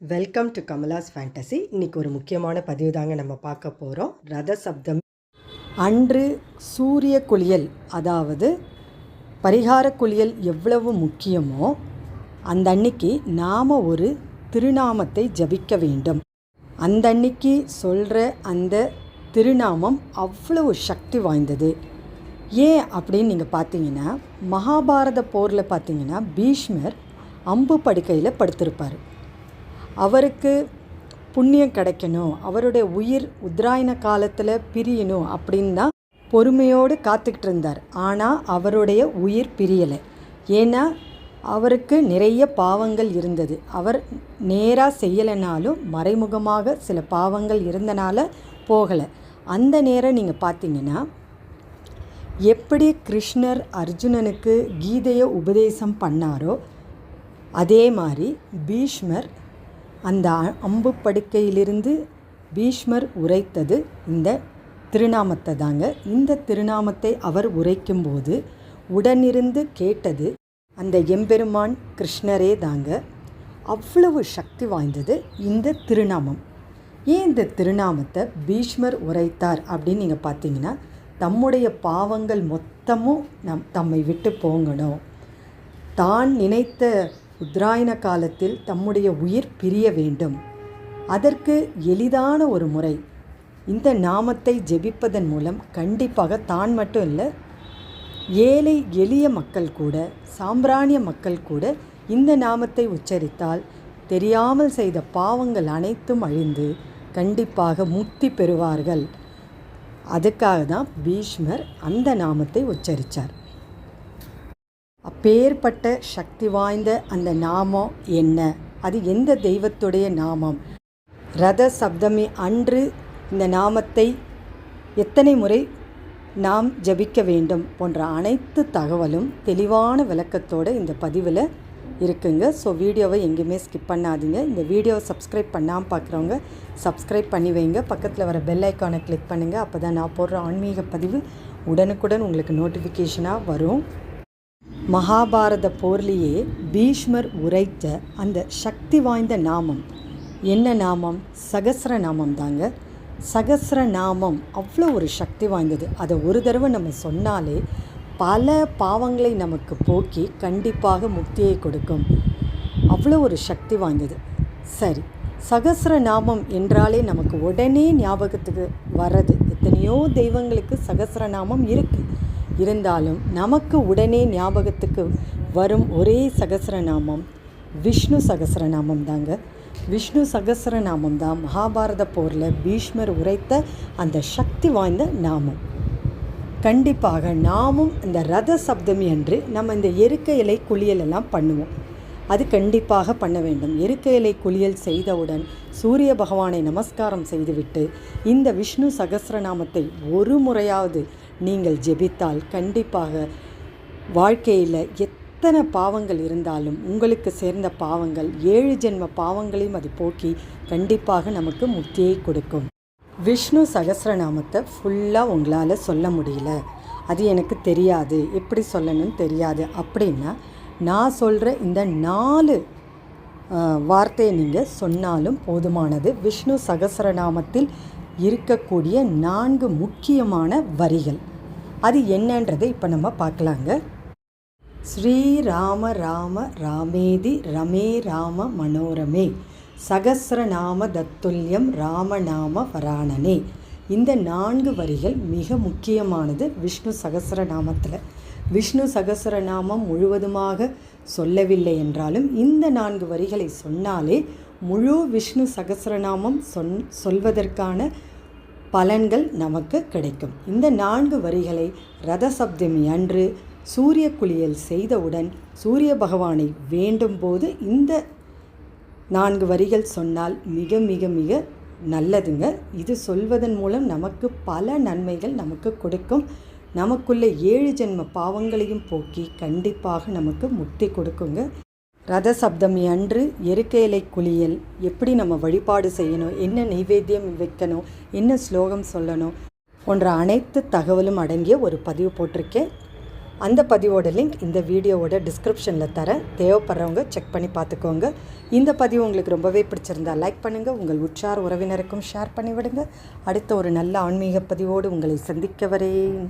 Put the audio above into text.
Welcome to Kamala's fantasy இன்னைக்கு ஒரு முக்கியமான பதிவு தாங்க நம்ம பார்க்க போகிறோம் ரத சப்தம். அன்று சூரிய குளியல் அதாவது பரிகார குளியல் எவ்வளவு முக்கியமோ அந்த அன்னைக்கு நாம் ஒரு திருநாமத்தை ஜபிக்க வேண்டும். அந்த அன்னைக்கு சொல்கிற அந்த திருநாமம் அவ்வளவு சக்தி வாய்ந்தது. ஏன் அப்படின்னு நீங்கள் பார்த்தீங்கன்னா மகாபாரத போரில் பார்த்தீங்கன்னா பீஷ்மர் அம்பு படுக்கையில் படுத்திருப்பார். அவருக்கு புண்ணியம் கிடைக்கணும் அவருடைய உயிர் உத்ராயண காலத்தில் பிரியணும் அப்படின்னு தான் பொறுமையோடு காத்துக்கிட்டு இருந்தார். ஆனால் அவருடைய உயிர் பிரியலை. ஏன்னா அவருக்கு நிறைய பாவங்கள் இருந்தது. அவர் நேராக செய்யலைனாலும் மறைமுகமாக சில பாவங்கள் இருந்தனால போகலை. அந்த நேரம் நீங்கள் பார்த்தீங்கன்னா எப்படி கிருஷ்ணர் அர்ஜுனனுக்கு கீதையை உபதேசம் பண்ணாரோ அதே மாதிரி பீஷ்மர் அந்த அம்பு படுக்கையிலிருந்து பீஷ்மர் உரைத்தது இந்த திருநாமத்தை தாங்க. இந்த திருநாமத்தை அவர் உரைக்கும்போது உடனிருந்து கேட்டது அந்த எம்பெருமான் கிருஷ்ணரே தாங்க. அவ்வளவு சக்தி வாய்ந்தது இந்த திருநாமம். ஏன் இந்த திருநாமத்தை பீஷ்மர் உரைத்தார் அப்படின்னு நீங்கள் பார்த்தீங்கன்னா தம்முடைய பாவங்கள் மொத்தமும் நம் தம்மை விட்டு போங்கணும். தான் நினைத்த உத்ராயண காலத்தில் தம்முடைய உயிர் பிரிய வேண்டும். அதற்கு எளிதான ஒரு முறை. இந்த நாமத்தை ஜெபிப்பதன் மூலம் கண்டிப்பாக தான் மட்டும் இல்லை ஏழை எளிய மக்கள் கூட சாம்பிராணிய மக்கள் கூட இந்த நாமத்தை உச்சரித்தால் தெரியாமல் செய்த பாவங்கள் அனைத்தும் அழிந்து கண்டிப்பாக முக்தி பெறுவார்கள். அதுக்காக தான் பீஷ்மர் அந்த நாமத்தை உச்சரித்தார் அப்பேற்பட்ட சக்தி வாய்ந்த அந்த நாமம் என்ன? அது எந்த தெய்வத்துடைய நாமம்? ரத சப்தமி அன்று இந்த நாமத்தை எத்தனை முறை நாம் ஜபிக்க வேண்டும் போன்ற அனைத்து தகவலும் தெளிவான விளக்கத்தோடு இந்த பதிவில் இருக்குங்க. ஸோ வீடியோவை எங்கேயுமே ஸ்கிப் பண்ணாதீங்க. இந்த வீடியோவை சப்ஸ்கிரைப் பண்ணாமல் பார்க்குறவங்க சப்ஸ்கிரைப் பண்ணி வைங்க. பக்கத்தில் வர பெல் ஐக்கானை கிளிக் பண்ணுங்கள் அப்போ தான் நான் போடுற ஆன்மீக பதிவு உடனுக்குடன் உங்களுக்கு நோட்டிஃபிகேஷனாக வரும். மகாபாரத போர்லேயே பீஷ்மர் உரைத்த அந்த சக்தி வாய்ந்த நாமம் என்ன நாமம்? சகஸ்ர நாமம் தாங்க. சகஸ்ர நாமம் அவ்வளோ ஒரு சக்தி வாய்ந்தது. அதை ஒரு தடவை நம்ம சொன்னாலே பல பாவங்களை நமக்கு போக்கி கண்டிப்பாக முக்தியை கொடுக்கும். அவ்வளோ ஒரு சக்தி வாய்ந்தது. சரி சகஸ்ர நாமம் என்றாலே நமக்கு உடனே ஞாபகத்துக்கு வர்றது. எத்தனையோ தெய்வங்களுக்கு சகஸ்ர நாமம் இருக்குது இருந்தாலும் நமக்கு உடனே ஞாபகத்துக்கு வரும் ஒரே சகஸ்ரநாமம் விஷ்ணு சகஸ்ரநாமம் தாங்க. விஷ்ணு சகஸ்ரநாமம் தான் மகாபாரத போரில் பீஷ்மர் உரைத்த அந்த சக்தி வாய்ந்த நாமம். கண்டிப்பாக நாமும் இந்த ரத சப்தமி அன்று நம்ம இந்த எருக்க இலை குளியல் எல்லாம் பண்ணுவோம். அது கண்டிப்பாக பண்ண வேண்டும். எருக்க இலை குளியல் செய்தவுடன் சூரிய பகவானை நமஸ்காரம் செய்துவிட்டு இந்த விஷ்ணு சகசிரநாமத்தை ஒரு முறையாவது நீங்கள் ஜெபித்தால் கண்டிப்பாக வாழ்க்கையில் எத்தனை பாவங்கள் இருந்தாலும் உங்களுக்கு சேர்ந்த பாவங்கள் ஏழு ஜென்ம பாவங்களையும் அது போக்கி கண்டிப்பாக நமக்கு முக்தியை கொடுக்கும். விஷ்ணு சகஸ்ரநாமத்தை ஃபுல்லாக உங்களால் சொல்ல முடியல. அது எனக்கு தெரியாது. எப்படி சொல்லணும்னு தெரியாது. அப்படின்னா நான் சொல்கிற இந்த நாலு வார்த்தையை நீங்கள் சொன்னாலும் போதுமானது. விஷ்ணு சகஸ்ரநாமத்தில் இருக்கக்கூடிய நான்கு முக்கியமான வரிகள். அது என்னன்றதை இப்போ நம்ம பார்க்கலாங்க. ஸ்ரீராம ராம ராமேதி ரமே ராம மனோரமே. சகசிரநாம தத்துல்யம் ராமநாம வராணனே இந்த நான்கு வரிகள் மிக முக்கியமானது விஷ்ணு சகஸ்ரநாமத்தில் விஷ்ணு சகஸ்ரநாமம் முழுவதுமாக சொல்லவில்லை என்றாலும் இந்த நான்கு வரிகளை சொன்னாலே முழு விஷ்ணு சகஸ்ரநாமம் சொன் சொல்வதற்கான பலன்கள் நமக்கு கிடைக்கும். இந்த நான்கு வரிகளை ரத சப்தமி அன்று சூரிய குளியல் செய்தவுடன் சூரிய பகவானை வேண்டும் போது இந்த நான்கு வரிகள் சொன்னால் மிக மிக மிக நல்லதுங்க. இது சொல்வதன் மூலம் நமக்கு பல நன்மைகள் நமக்கு கொடுக்கும். நமக்குள்ள ஏழு ஜென்ம பாவங்களையும் போக்கி கண்டிப்பாக நமக்கு முக்தி கொடுக்குங்க. ரத சப்தமி அன்று எருக்கேலை குளியல் எப்படி நம்ம வழிபாடு செய்யணும் என்ன நைவேத்தியம் வைக்கணும் என்ன ஸ்லோகம் சொல்லணும் போன்ற அனைத்து தகவலும் அடங்கிய ஒரு பதிவு போட்டிருக்கேன். அந்த பதிவோட லிங்க் இந்த வீடியோவோட டிஸ்கிரிப்ஷனில் தரேன். தேவைப்படுறவங்க செக் பண்ணி பார்த்துக்கோங்க. இந்த பதிவு உங்களுக்கு ரொம்பவே பிடிச்சிருந்தா லைக் பண்ணுங்கள் உங்கள் உற்றார் உறவினருக்கும் ஷேர் பண்ணிவிடுங்க. அடுத்த ஒரு நல்ல ஆன்மீக பதிவோடு உங்களை சந்திக்க வரேன்.